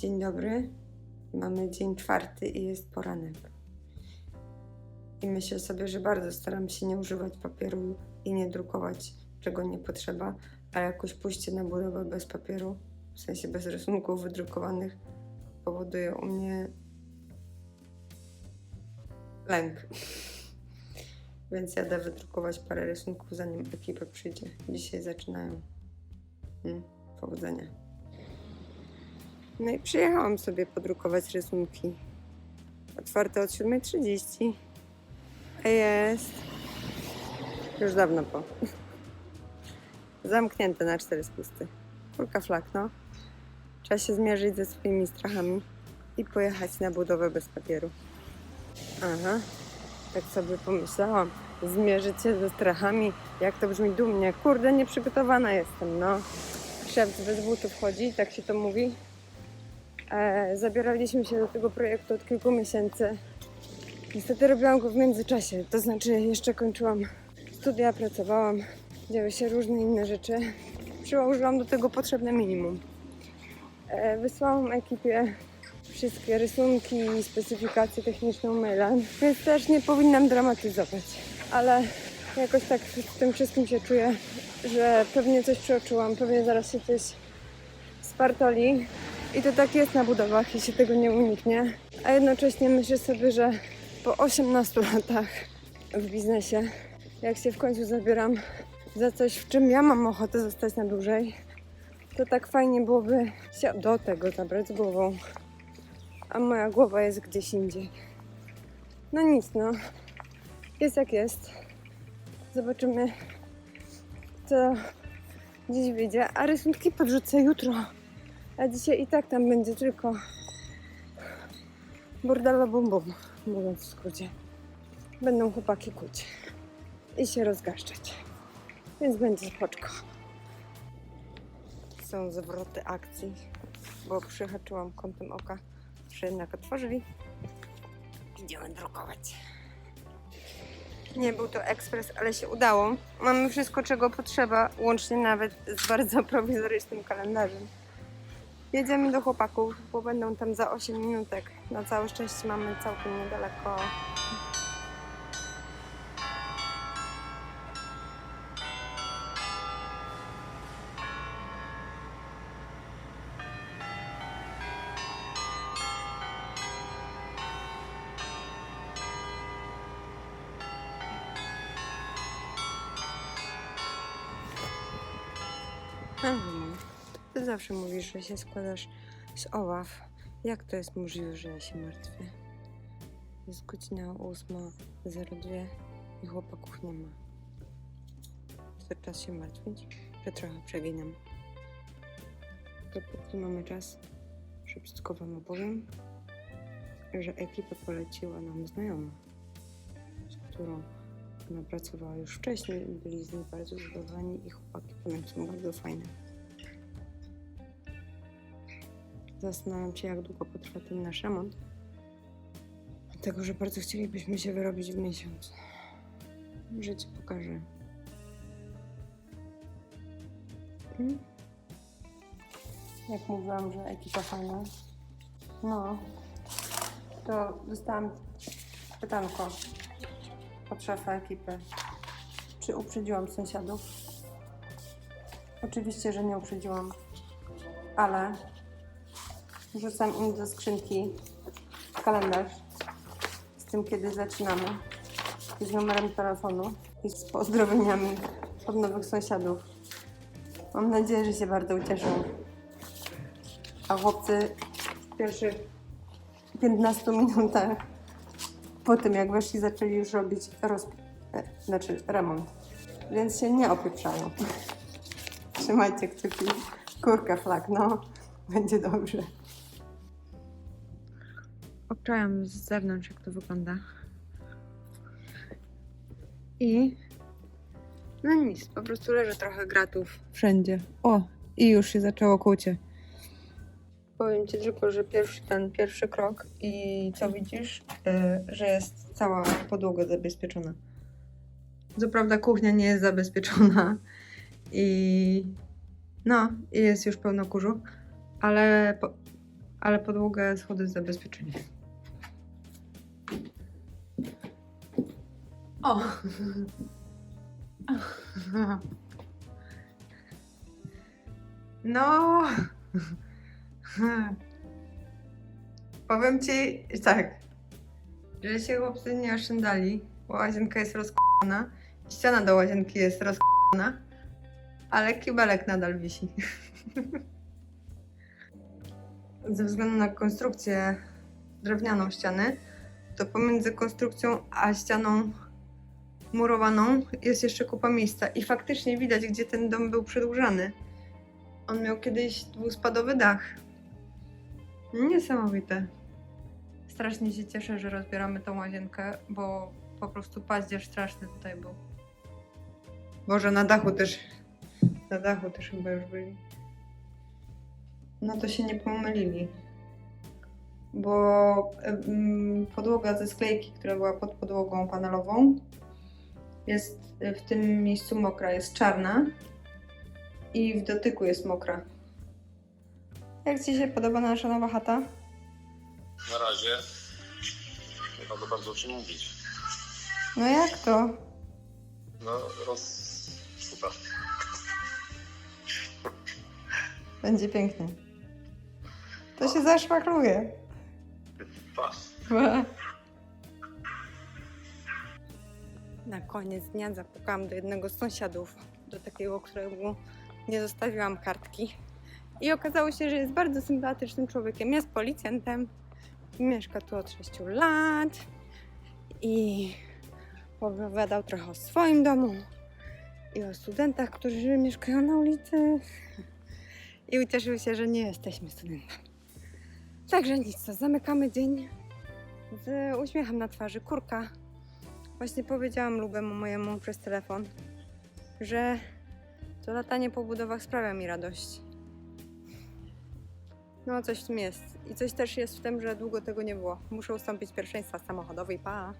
Dzień dobry. Mamy dzień czwarty i jest poranek. I myślę sobie, że bardzo staram się nie używać papieru i nie drukować, czego nie potrzeba, a jakoś pójście na budowę bez papieru, w sensie bez rysunków wydrukowanych, powoduje u mnie lęk. Więc jadę wydrukować parę rysunków, zanim ekipa przyjdzie. Dzisiaj zaczynają. Mm, powodzenia. No i przyjechałam sobie podrukować rysunki. Otwarte od 7.30. A jest. Już dawno po. Zamknięte na cztery spusty. Kulka flak, no. Trzeba się zmierzyć ze swoimi strachami i pojechać na budowę bez papieru. Aha, tak sobie pomyślałam. Zmierzyć się ze strachami. Jak to brzmi dumnie. Kurde, nieprzygotowana jestem, no. Szef bez butów chodzi, tak się to mówi. E, zabieraliśmy się do tego projektu od kilku miesięcy. Niestety robiłam go w międzyczasie, to znaczy jeszcze kończyłam studia, pracowałam, działy się różne inne rzeczy. Przyłożyłam do tego potrzebne minimum. E, wysłałam ekipie wszystkie rysunki i specyfikacje techniczną mailem, więc też nie powinnam dramatyzować. Ale jakoś tak w tym wszystkim się czuję, że pewnie coś przeoczyłam, pewnie zaraz się coś spartoli. I to tak jest na budowach i się tego nie uniknie. A jednocześnie myślę sobie, że po 18 latach w biznesie, jak się w końcu zabieram za coś, w czym ja mam ochotę zostać na dłużej, to tak fajnie byłoby się do tego zabrać głową. A moja głowa jest gdzieś indziej. No nic, no. Jest jak jest. Zobaczymy, co dziś wyjdzie. A rysunki podrzucę jutro. A dzisiaj i tak tam będzie tylko burdala bum bum, mówiąc w skrócie. Będą chłopaki kuć i się rozgaszczać. Więc będzie spoczko. Są zwroty akcji, bo przyhaczyłam kątem oka, że jednak otworzyli. Idziemy drukować. Nie był to ekspres, ale się udało. Mamy wszystko, czego potrzeba, łącznie nawet z bardzo prowizorycznym kalendarzem. Jedziemy do chłopaków, bo będą tam za 8 minutek. Na całe szczęście mamy całkiem niedaleko. Hmm. Ty zawsze mówisz, że się składasz z oław. Jak to jest możliwe, że ja się martwię? Jest godzina 8.02 i chłopaków nie ma. To czas się martwić? Że trochę przeginam. Dopóki mamy czas, szybko wam opowiem, że ekipę poleciła nam znajoma, z którą ona pracowała już wcześniej. Byli z niej bardzo zadowoleni i chłopaki potem są bardzo fajne. Zastanawiam się, jak długo potrwa ten nasz remont. Dlatego, że bardzo chcielibyśmy się wyrobić w miesiąc. Życie pokaże. Hmm? Jak mówiłam, że ekipa fajna. No, to dostałam pytanko od szefa ekipy. Czy uprzedziłam sąsiadów? Oczywiście, że nie uprzedziłam, ale Wrzucam im do skrzynki kalendarz z tym, kiedy zaczynamy, i z numerem telefonu i z pozdrowieniami od nowych sąsiadów. Mam nadzieję, że się bardzo ucieszą. A chłopcy w pierwszych 15 minutach po tym, jak weszli, zaczęli już robić roz... e, znaczy remont. Więc się nie opieprzają. Trzymajcie kciuki. Kurka flag, no. Będzie dobrze. Obczajam z zewnątrz, jak to wygląda. I. No nic, po prostu leży trochę gratów wszędzie. O, i już się zaczęło kłucie. Powiem ci tylko, że pierwszy ten pierwszy krok i co widzisz, yy, że jest cała podłoga zabezpieczona. Co prawda kuchnia nie jest zabezpieczona i no, i jest już pełno kurzu, ale po, ale podłogę schody z O! No! Powiem ci tak, że się chłopcy nie oszczędzali, bo łazienka jest rozk***na, ściana do łazienki jest rozk***na, ale kibelek nadal wisi. Ze względu na konstrukcję drewnianą ściany, to pomiędzy konstrukcją a ścianą murowaną jest jeszcze kupa miejsca i faktycznie widać, gdzie ten dom był przedłużany. On miał kiedyś dwuspadowy dach. Niesamowite. Strasznie się cieszę, że rozbieramy tą łazienkę, bo po prostu paździerz straszny tutaj był. Boże, na dachu też. Na dachu też chyba już byli. No to się nie pomylili. Bo podłoga ze sklejki, która była pod podłogą panelową, jest w tym miejscu mokra, jest czarna i w dotyku jest mokra. Jak Ci się podoba nasza nowa chata? Na razie nie mogę bardzo o czym mówić. No jak to? No, roz... Super. Będzie pięknie. To się zaszmakluje. Pa. Na koniec dnia zapukałam do jednego z sąsiadów, do takiego, któremu nie zostawiłam kartki. I okazało się, że jest bardzo sympatycznym człowiekiem. Jest policjantem, mieszka tu od 6 lat i opowiadał trochę o swoim domu i o studentach, którzy mieszkają na ulicy. I ucieszył się, że nie jesteśmy studentami. Także nic, to zamykamy dzień z uśmiechem na twarzy. Kurka. Właśnie powiedziałam Lubemu mojemu przez telefon, że to latanie po budowach sprawia mi radość. No, coś w tym jest. I coś też jest w tym, że długo tego nie było. Muszę ustąpić pierwszeństwa samochodowej. Pa!